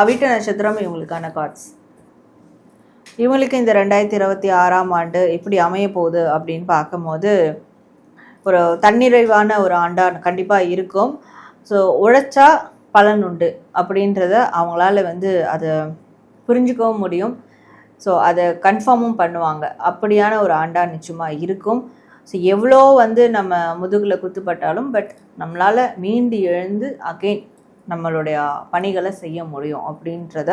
அவிட்ட நட்சத்திரம் இவங்களுக்கான கார்ட்ஸ் இவங்களுக்கு இந்த ரெண்டாயிரத்தி இருபத்தி ஆறாம் ஆண்டு எப்படி அமைய போகுது அப்படின்னு பார்க்கும்போது ஒரு தன்னிறைவான ஒரு ஆண்டாக கண்டிப்பாக இருக்கும். ஸோ உழைச்சா பலன் உண்டு அப்படின்றத அவங்களால வந்து அதை புரிஞ்சுக்கவும் முடியும். ஸோ அதை கன்ஃபார்மும் பண்ணுவாங்க. அப்படியான ஒரு ஆண்டாக நிச்சயமாக இருக்கும். ஸோ எவ்வளோ வந்து நம்ம முதுகில் குத்துப்பட்டாலும் பட் நம்மளால் மீண்டு எழுந்து அகெயின் நம்மளுடைய பணிகளை செய்ய முடியும் அப்படின்றத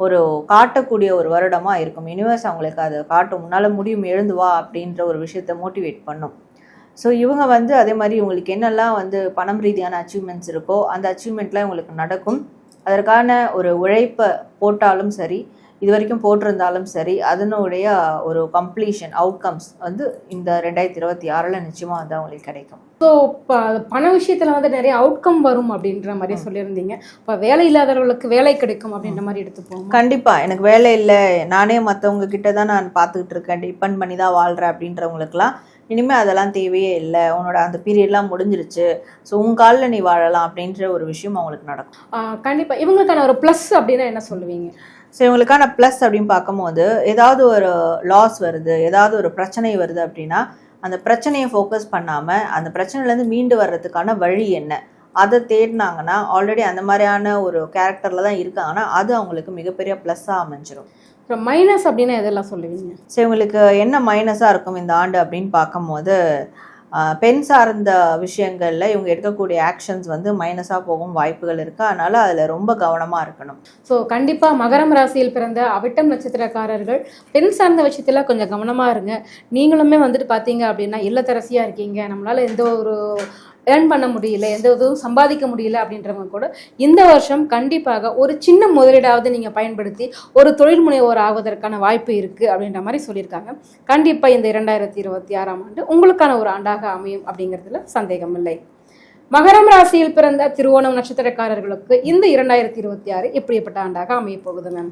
ஒரு காட்டக்கூடிய ஒரு வருடமாக இருக்கும். யூனிவர்ஸ் அவங்களுக்கு அதை காட்டும். முன்னால் முடியும் எழுந்து வா அப்படின்ற ஒரு விஷயத்தை மோட்டிவேட் பண்ணும். ஸோ இவங்க வந்து அதே மாதிரி இவங்களுக்கு என்னெல்லாம் வந்து பணம் ரீதியான அச்சீவ்மெண்ட்ஸ் இருக்கோ அந்த அச்சீவ்மெண்ட்லாம் இவங்களுக்கு நடக்கும். அதற்கான ஒரு உழைப்பை போட்டாலும் சரி இது வரைக்கும் போட்டிருந்தாலும் சரி அதனுடைய ஒரு கம்ப்ளீஷன் அவுட்கம்ஸ் வந்து இந்த ரெண்டாயிரத்தி இருபத்தி ஆறில் நிச்சயமாக வந்து அவங்களுக்கு கிடைக்கும். ஸோ இப்போ பண விஷயத்துல வந்து நிறைய அவுட்கம் வரும் அப்படின்ற மாதிரி சொல்லியிருந்தீங்க. இப்போ வேலை இல்லாதவர்களுக்கு வேலை கிடைக்கும் அப்படின்ற மாதிரி எடுத்துப்போம்? கண்டிப்பாக எனக்கு வேலை இல்லை. நானே மற்றவங்க கிட்ட தான் நான் பார்த்துக்கிட்டு இருக்கேன். டிபெண்ட் பண்ணி தான் வாழ்கிறேன் அப்படின்றவங்களுக்குலாம் இனிமேல் அதெல்லாம் தேவையே இல்லை. உன்னோட அந்த பீரியட்லாம் முடிஞ்சிருச்சு. ஸோ உன் காலில் நீ வாழலாம் அப்படின்ற ஒரு விஷயம் அவங்களுக்கு நடக்கும். கண்டிப்பா. இவங்களுக்கான ஒரு ப்ளஸ் அப்படின்னா என்ன சொல்லுவீங்க? ஸோ இவங்களுக்கான ப்ளஸ் அப்படின்னு பார்க்கும்போது ஏதாவது ஒரு லாஸ் வருது ஏதாவது ஒரு பிரச்சனை வருது அப்படின்னா அந்த பிரச்சனையை ஃபோக்கஸ் பண்ணாமல் அந்த பிரச்சனையிலேருந்து மீண்டு வர்றதுக்கான வழி என்ன? அதை தேடினாங்கன்னா ஆல்ரெடி அந்த மாதிரியான ஒரு கேரக்டரில் தான் இருக்காங்கன்னா அது அவங்களுக்கு மிகப்பெரிய ப்ளஸ்ஸாக அமைஞ்சிரும். அப்புறம் மைனஸ் அப்படின்னா எதெல்லாம் சொல்லுவீங்க? ஸோ இவங்களுக்கு என்ன மைனஸாக இருக்கும் இந்த ஆண்டு அப்படின்னு பார்க்கும்போது பெண் சார்ந்த விஷயங்களில் இவங்க எடுக்கக்கூடிய ஆக்ஷன்ஸ் வந்து மைனஸாக போகும் வாய்ப்புகள் இருக்குது அதனால் அதில் ரொம்ப கவனமாக இருக்கணும். ஸோ கண்டிப்பாக மகரம் ராசியில் பிறந்த அவிட்டம் நட்சத்திரக்காரர்கள் பெண் சார்ந்த விஷயத்தில் கொஞ்சம் கவனமாக இருங்க. நீங்களுமே வந்துட்டு பார்த்தீங்க அப்படின்னா இல்லத்தரசியாக இருக்கீங்க. நம்மளால் எந்த ஒரு ஏர்ன் பண்ண முடியல எந்த இதுவும் சம்பாதிக்க முடியல அப்படின்றவங்க கூட இந்த வருஷம் கண்டிப்பாக ஒரு சின்ன முதலீடாவது நீங்கள் பயன்படுத்தி ஒரு தொழில் முனைவோர் ஆவதற்கான வாய்ப்பு இருக்குது அப்படின்ற மாதிரி சொல்லியிருக்காங்க. கண்டிப்பாக இந்த இரண்டாயிரத்தி இருபத்தி ஆறாம் ஆண்டு உங்களுக்கான ஒரு ஆண்டாக அமையும் அப்படிங்கிறதுல சந்தேகம் இல்லை. மகரம் ராசியில் பிறந்த திருவோணம் நட்சத்திரக்காரர்களுக்கு இந்த இரண்டாயிரத்தி இருபத்தி ஆறு எப்படிப்பட்ட ஆண்டாக அமையப்போகுது மேம்